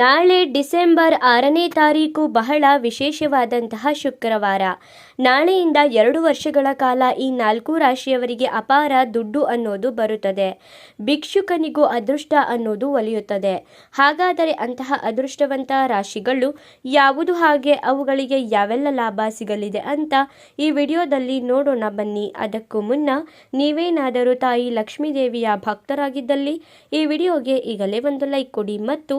ನಾಳೆ ಡಿಸೆಂಬರ್ ಆರನೇ ತಾರೀಕು ಬಹಳ ವಿಶೇಷವಾದಂತಹ ಶುಕ್ರವಾರ. ನಾಳೆಯಿಂದ ಎರಡು ವರ್ಷಗಳ ಕಾಲ ಈ ನಾಲ್ಕು ರಾಶಿಯವರಿಗೆ ಅಪಾರ ದುಡ್ಡು ಅನ್ನೋದು ಬರುತ್ತದೆ. ಭಿಕ್ಷುಕನಿಗೂ ಅದೃಷ್ಟ ಅನ್ನೋದು ಒಲಿಯುತ್ತದೆ. ಹಾಗಾದರೆ ಅಂತಹ ಅದೃಷ್ಟವಂತ ರಾಶಿಗಳು ಯಾವುದು ಹಾಗೆ, ಅವುಗಳಿಗೆ ಯಾವೆಲ್ಲ ಲಾಭ ಸಿಗಲಿದೆ ಅಂತ ಈ ವಿಡಿಯೋದಲ್ಲಿ ನೋಡೋಣ ಬನ್ನಿ. ಅದಕ್ಕೂ ಮುನ್ನ ನೀವೇನಾದರೂ ತಾಯಿ ಲಕ್ಷ್ಮೀದೇವಿಯ ಭಕ್ತರಾಗಿದ್ದಲ್ಲಿ ಈ ವಿಡಿಯೋಗೆ ಈಗಲೇ ಒಂದು ಲೈಕ್ ಕೊಡಿ ಮತ್ತು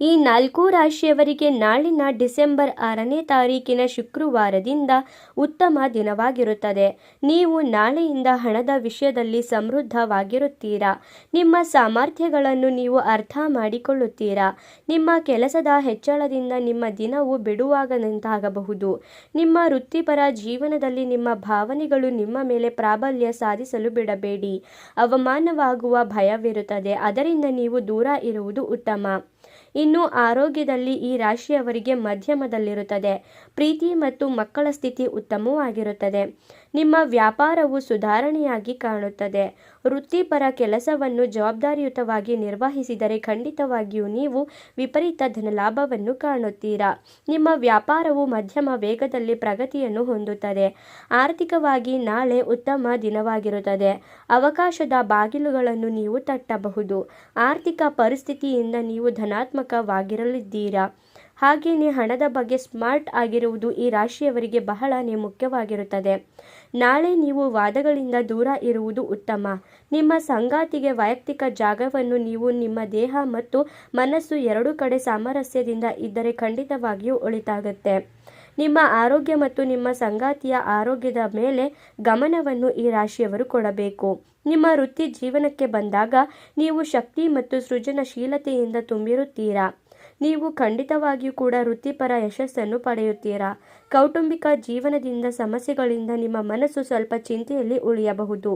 ಈ ನಾಲ್ಕು ರಾಶಿಯವರಿಗೆ ನಾಳಿನ ಡಿಸೆಂಬರ್ ಆರನೇ ತಾರೀಕಿನ ಶುಕ್ರವಾರದಿಂದ ಉತ್ತಮ ದಿನವಾಗಿರುತ್ತದೆ. ನೀವು ನಾಳೆಯಿಂದ ಹಣದ ವಿಷಯದಲ್ಲಿ ಸಮೃದ್ಧವಾಗಿರುತ್ತೀರಾ? ನಿಮ್ಮ ಸಾಮರ್ಥ್ಯಗಳನ್ನು ನೀವು ಅರ್ಥ ಮಾಡಿಕೊಳ್ಳುತ್ತೀರಾ? ನಿಮ್ಮ ಕೆಲಸದ ಹೆಚ್ಚಳದಿಂದ ನಿಮ್ಮ ದಿನವು ಬಿಡುವಾಗದಂತಾಗಬಹುದು. ನಿಮ್ಮ ವೃತ್ತಿಪರ ಜೀವನದಲ್ಲಿ ನಿಮ್ಮ ಭಾವನೆಗಳು ನಿಮ್ಮ ಮೇಲೆ ಪ್ರಾಬಲ್ಯ ಸಾಧಿಸಲು ಬಿಡಬೇಡಿ. ಅವಮಾನವಾಗುವ ಭಯವಿರುತ್ತದೆ. ಅದರಿಂದ ನೀವು ದೂರ ಇರುವುದು ಉತ್ತಮ. ಇನ್ನು ಆರೋಗ್ಯದಲ್ಲಿ ಈ ರಾಶಿಯವರಿಗೆ ಮಧ್ಯಮದಲ್ಲಿರುತ್ತದೆ. ಪ್ರೀತಿ ಮತ್ತು ಮಕ್ಕಳ ಸ್ಥಿತಿ ಉತ್ತಮವಾಗಿರುತ್ತದೆ. ನಿಮ್ಮ ವ್ಯಾಪಾರವು ಸುಧಾರಣೆಯಾಗಿ ಕಾಣುತ್ತದೆ. ವೃತ್ತಿಪರ ಕೆಲಸವನ್ನು ಜವಾಬ್ದಾರಿಯುತವಾಗಿ ನಿರ್ವಹಿಸಿದರೆ ಖಂಡಿತವಾಗಿಯೂ ನೀವು ವಿಪರೀತ ಧನಲಾಭವನ್ನು ಕಾಣುತ್ತೀರಾ. ನಿಮ್ಮ ವ್ಯಾಪಾರವು ಮಧ್ಯಮ ವೇಗದಲ್ಲಿ ಪ್ರಗತಿಯನ್ನು ಹೊಂದುತ್ತದೆ. ಆರ್ಥಿಕವಾಗಿ ನಾಳೆ ಉತ್ತಮ ದಿನವಾಗಿರುತ್ತದೆ. ಅವಕಾಶದ ಬಾಗಿಲುಗಳನ್ನು ನೀವು ತಟ್ಟಬಹುದು. ಆರ್ಥಿಕ ಪರಿಸ್ಥಿತಿಯಿಂದ ನೀವು ಧನಾತ್ಮಕವಾಗಿರಲಿದ್ದೀರಾ? ಹಾಗೆಯೇ ಹಣದ ಬಗ್ಗೆ ಸ್ಮಾರ್ಟ್ ಆಗಿರುವುದು ಈ ರಾಶಿಯವರಿಗೆ ಬಹಳನೇ ಮುಖ್ಯವಾಗಿರುತ್ತದೆ. ನಾಳೆ ನೀವು ವಾದಗಳಿಂದ ದೂರ ಇರುವುದು ಉತ್ತಮ. ನಿಮ್ಮ ಸಂಗಾತಿಗೆ ವೈಯಕ್ತಿಕ ಜಾಗವನ್ನು ನೀವು ನಿಮ್ಮ ದೇಹ ಮತ್ತು ಮನಸ್ಸು ಎರಡೂ ಕಡೆ ಸಾಮರಸ್ಯದಿಂದ ಇದ್ದರೆ ಖಂಡಿತವಾಗಿಯೂ ಒಳಿತಾಗುತ್ತೆ. ನಿಮ್ಮ ಆರೋಗ್ಯ ಮತ್ತು ನಿಮ್ಮ ಸಂಗಾತಿಯ ಆರೋಗ್ಯದ ಮೇಲೆ ಗಮನವನ್ನು ಈ ರಾಶಿಯವರು ಕೊಡಬೇಕು. ನಿಮ್ಮ ವೃತ್ತಿ ಜೀವನಕ್ಕೆ ಬಂದಾಗ ನೀವು ಶಕ್ತಿ ಮತ್ತು ಸೃಜನಶೀಲತೆಯಿಂದ ತುಂಬಿರುತ್ತೀರಾ? ನೀವು ಖಂಡಿತವಾಗಿಯೂ ಕೂಡ ವೃತ್ತಿಪರ ಯಶಸ್ಸನ್ನು ಪಡೆಯುತ್ತೀರಾ? ಕೌಟುಂಬಿಕ ಜೀವನದಿಂದ ಸಮಸ್ಯೆಗಳಿಂದ ನಿಮ್ಮ ಮನಸ್ಸು ಸ್ವಲ್ಪ ಚಿಂತೆಯಲ್ಲಿ ಉಳಿಯಬಹುದು.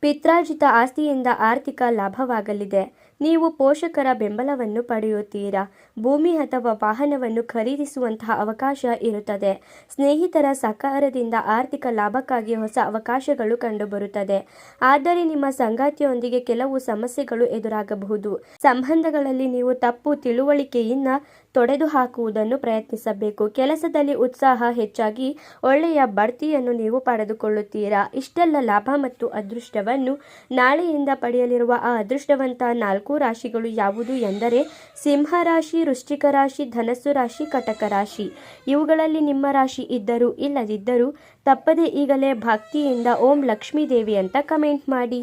ಪಿತ್ರಾರ್ಜಿತ ಆಸ್ತಿಯಿಂದ ಆರ್ಥಿಕ ಲಾಭವಾಗಲಿದೆ. ನೀವು ಪೋಷಕರ ಬೆಂಬಲವನ್ನು ಪಡೆಯುತ್ತೀರಾ? ಭೂಮಿ ಅಥವಾ ವಾಹನವನ್ನು ಖರೀದಿಸುವಂತಹ ಅವಕಾಶ ಇರುತ್ತದೆ. ಸ್ನೇಹಿತರ ಸಹಕಾರದಿಂದ ಆರ್ಥಿಕ ಲಾಭಕ್ಕಾಗಿ ಹೊಸ ಅವಕಾಶಗಳು ಕಂಡುಬರುತ್ತದೆ. ಆದರೆ ನಿಮ್ಮ ಸಂಗಾತಿಯೊಂದಿಗೆ ಕೆಲವು ಸಮಸ್ಯೆಗಳು ಎದುರಾಗಬಹುದು. ಸಂಬಂಧಗಳಲ್ಲಿ ನೀವು ತಪ್ಪು ತಿಳುವಳಿಕೆಯಿಂದ ತೊಡೆದು ಹಾಕುವುದನ್ನು ಪ್ರಯತ್ನಿಸಬೇಕು. ಕೆಲಸದಲ್ಲಿ ಉತ್ಸಾಹ ಹೆಚ್ಚಾಗಿ ಒಳ್ಳೆಯ ಬಡ್ತಿಯನ್ನು ನೀವು ಪಡೆದುಕೊಳ್ಳುತ್ತೀರಾ? ಇಷ್ಟೆಲ್ಲ ಲಾಭ ಮತ್ತು ಅದೃಷ್ಟವನ್ನು ನಾಳೆಯಿಂದ ಪಡೆಯಲಿರುವ ಆ ಅದೃಷ್ಟವಂತ ನಾಲ್ಕು ರಾಶಿಗಳು ಯಾವುದು ಎಂದರೆ ಸಿಂಹ ರಾಶಿ ವೃಶ್ಚಿಕ ರಾಶಿ, ಧನಸ್ಸು ರಾಶಿ, ಕಟಕ ರಾಶಿ. ಇವುಗಳಲ್ಲಿ ನಿಮ್ಮ ರಾಶಿ ಇದ್ದರೂ ಇಲ್ಲದಿದ್ದರೂ ತಪ್ಪದೆ ಈಗಲೇ ಭಕ್ತಿಯಿಂದ ಓಂ ಲಕ್ಷ್ಮೀ ದೇವಿ ಅಂತ ಕಮೆಂಟ್ ಮಾಡಿ.